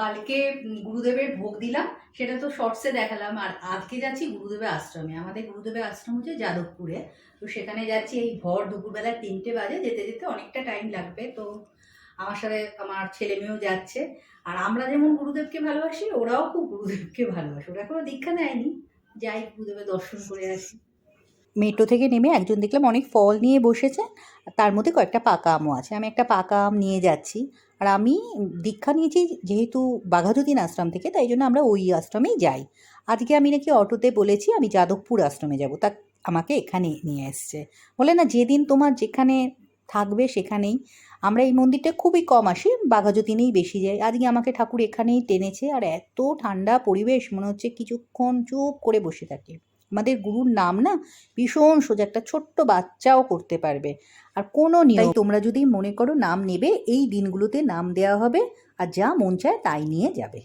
কালকে গুরুদেবের ভোগ দিলাম, সেটা তো শর্টসে দেখালাম। আর আজকে যাচ্ছি গুরুদেবের আশ্রমে। আমাদের গুরুদেবের আশ্রম হচ্ছে যাদবপুরে। তো সেখানে যাচ্ছি এই ভর দুপুরবেলা তিনটে বাজে, যেতে যেতে অনেকটা টাইম লাগবে। তো আমার সাথে আমার ছেলে মেয়েও যাচ্ছে। আর আমরা যেমন গুরুদেবকে ভালোবাসি, ওরাও খুব গুরুদেবকে ভালোবাসে। ওরা কোনো দীক্ষা নেয়নি। যাই গুরুদেবের দর্শন করে আসি। মেট্রো থেকে নেমে একজন দেখলাম অনেক ফল নিয়ে বসেছে, তার মধ্যে কয়েকটা পাকা আমও আছে। আমি একটা পাকা আম নিয়ে যাচ্ছি। আর আমি দীক্ষা নিয়েছি যেহেতু বাঘাযতীন আশ্রম থেকে, তাই জন্য আমরা ওই আশ্রমেই যাই। আজকে আমি নাকি অটোতে বলেছি আমি যাদবপুর আশ্রমে যাব। তা আমাকে এখানে নিয়ে এসছে। বলে, না, যেদিন তোমার যেখানে থাকবে সেখানেই। আমরা এই মন্দিরটা খুবই কম আসি, বাঘাযতীনেই বেশি যাই আজকে আমাকে ঠাকুর এখানেই টেনেছে, আর এত ঠান্ডা পরিবেশ, মনে হচ্ছে কিছুক্ষণ চুপ করে বসে থাকে। আমাদের গুরুর নাম না ভীষণ সোজা একটা ছোট্ট বাচ্চাও করতে পারবে। আর কোনো নিয়ম তোমরা যদি মনে করো নাম নেবে এই দিনগুলোতে নাম দেওয়া হবে আর যা মন চায় তাই নিয়ে যাবে।